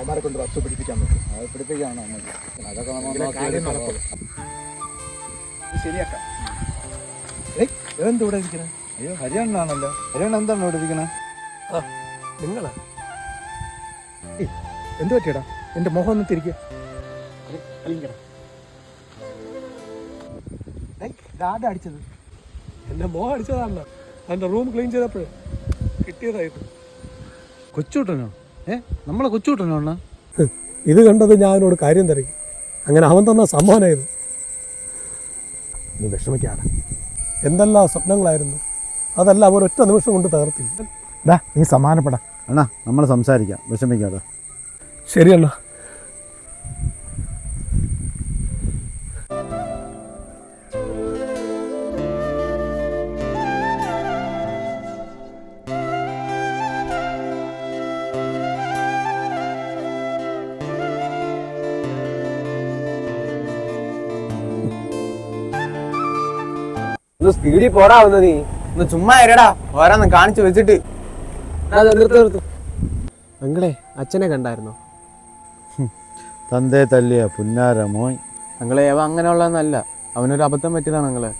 അവന്മാരെ കൊണ്ട് ബസ് പിടിപ്പിക്കാൻ നോക്കും അത് പിടിപ്പിക്കാണോ നമുക്ക് അതൊക്കെ നമ്മൾ കാര്യം. ശരിയാക്കാം. ഇതെന്ത് ഇവിടെ അയ്യോ ഹരിയണ്ണാണല്ലോ ഹരിയണ്ണ എന്താണ് ഇവിടെ ഇരിക്കണേ? നിങ്ങളാ? എന്ത് പറ്റിയടാ? എന്റെ മുഖം ഒന്ന് തിരിക്കുക ആടെ അടിച്ചത്? എന്റെ മോഹം അടിച്ചതാണല്ലോ. അതിന്റെ റൂം ക്ലീൻ ചെയ്തപ്പോഴേ കിട്ടിയതായിരുന്നു കൊച്ചുകൂട്ടനോ? ഏ? നമ്മളെ കൊച്ചുകൂട്ടനോ അണ്ണാ? ഇത് കണ്ടത് ഞാൻ അവനോട് കാര്യം തിരക്കി. അങ്ങനെ അവൻ തന്ന സമ്മാനം ഇത്. നീ വിഷമിക്കാണ് എന്തെല്ലാം സ്വപ്നങ്ങളായിരുന്നു. അതല്ല അവർ ഒറ്റ നിമിഷം കൊണ്ട് തകർത്തില്ല. ഡാ നീ സമാനപ്പെടാ അണ്ണാ നമ്മൾ സംസാരിക്കാം. വിഷമിക്കാതെ. ശരിയണ്ണ ഒന്ന് സ്പീഡിൽ പോടാവുന്ന നീ. ഒന്ന് ചുമ്മാ ഇരടാ. ഓരോന്ന് കാണിച്ചു വെച്ചിട്ട്. അങ്ങളെ അച്ഛനെ കണ്ടായിരുന്നോ? തന്തേ തല്ലിയ പുന്നാര മോയ് അങ്ങളെ അവ അങ്ങനെയുള്ളതെന്നല്ല. അവനൊരു അബദ്ധം പറ്റിയതാണ് അങ്ങളെ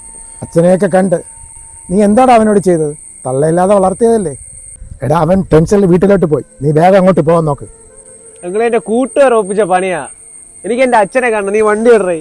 അച്ഛനെയൊക്കെ കണ്ട് നീ എന്താണ് അവനോട് ചെയ്തത്? തള്ളയില്ലാതെ വളർത്തിയതല്ലേ? എടാ അവൻ ടെൻഷനിൽ വീട്ടിലോട്ട് പോയി. നീ വേഗം അങ്ങോട്ട് പോകാൻ നോക്ക്. അങ്ങളെ എന്റെ കൂട്ടുകാർ ഒപ്പിച്ച പണിയാ. എനിക്ക് എന്റെ അച്ഛനെ കണ്ട നീ വണ്ടി ഇടറേ.